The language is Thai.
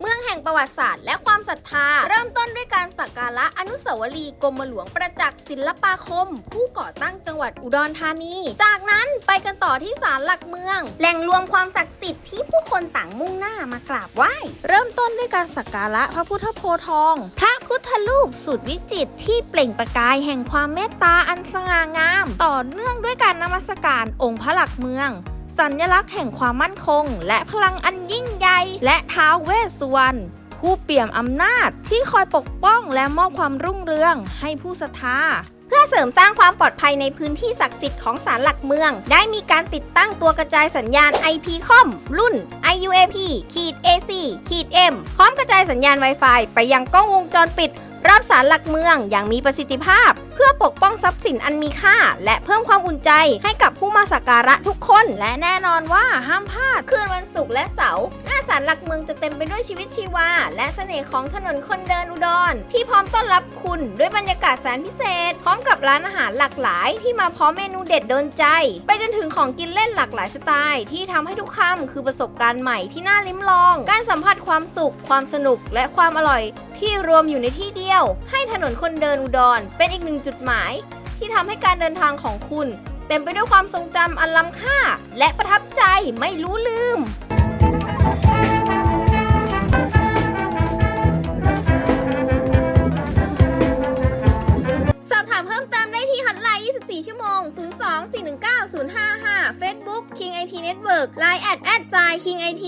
เมืองแห่งประวัติศาสตร์และความศรัทธา เริ่มต้นด้วยการสักการะอนุสาวรีย์กรมหลวงประจักษ์ศิลปาคม ผู้ก่อตั้งจังหวัดอุดรธานี จากนั้นไปกันต่อที่ศาลหลักเมือง แหล่งรวมความศักดิ์สิทธิ์ที่ผู้คนต่างมุ่งหน้ามากราบไหว้ เริ่มต้นด้วยการสักการะพระพุทธโพธิ์ทอง พระพุทธรูปสุดวิจิตรที่เปล่งประกายแห่งความเมตตาอันสง่างาม ต่อเนื่องด้วยการนมัสการองค์พระหลักเมือง สัญลักษณ์แห่งความมั่นคง และพลังอันยิ่งใหญ่และท้าวเวสสุวรรณผู้เปี่ยมอำนาจที่คอยปกป้องและมอบความรุ่งเรืองให้ผู้ศรัทธาเพื่อเสริมสร้างความปลอดภัยในพื้นที่ศักดิ์สิทธิ์ของศาลหลักเมือง ได้มีการติดตั้งตัวกระจายสัญญาณ IP COM รุ่น IUAP ขีด AC ขีด M พร้อมกระจายสัญญาณ Wi-Fi ไปยังกล้องวงจรปิด รอบศาลหลักเมืองอย่างมีประสิทธิภาพ พื่อปกป้องทรัพย์สินอันมีค่า และเพิ่มความอุ่นใจให้กับผู้มาสักการะทุกคน และแน่นอนว่าห้ามพลาดคืนวันศุกร์และเสาร์หน้าศาลหลักเมืองจะเต็มไปด้วยชีวิตชีวา และเสน่ห์ของถนนคนเดินอุดร ที่พร้อมต้อนรับคุณด้วยบรรยากาศแสนพิเศษ พร้อมกับร้านอาหารหลากหลาย ที่มาพร้อมเมนูเด็ดโดนใจ ไปจนถึงของกินเล่นหลากหลายสไตล์ ที่ทำให้ทุกคำคือประสบการณ์ใหม่ที่น่าลิ้มลอง การสัมผัสความสุข ความสนุกและความอร่อย ที่รวมอยู่ในที่เดียว ให้ถนนคนเดินอุดรเป็นอีกหนึ่งจุดหมาย ที่ทำให้การเดินทางของคุณ เต็มไปด้วยความทรงจำอันล้ำค่า และประทับใจไม่รู้ลืมสอบถามเพิ่มเติมได้ที่ฮัตไลน์ 24 ชั่วโมง 02 419 055 Facebook King IT Network Line at at King IT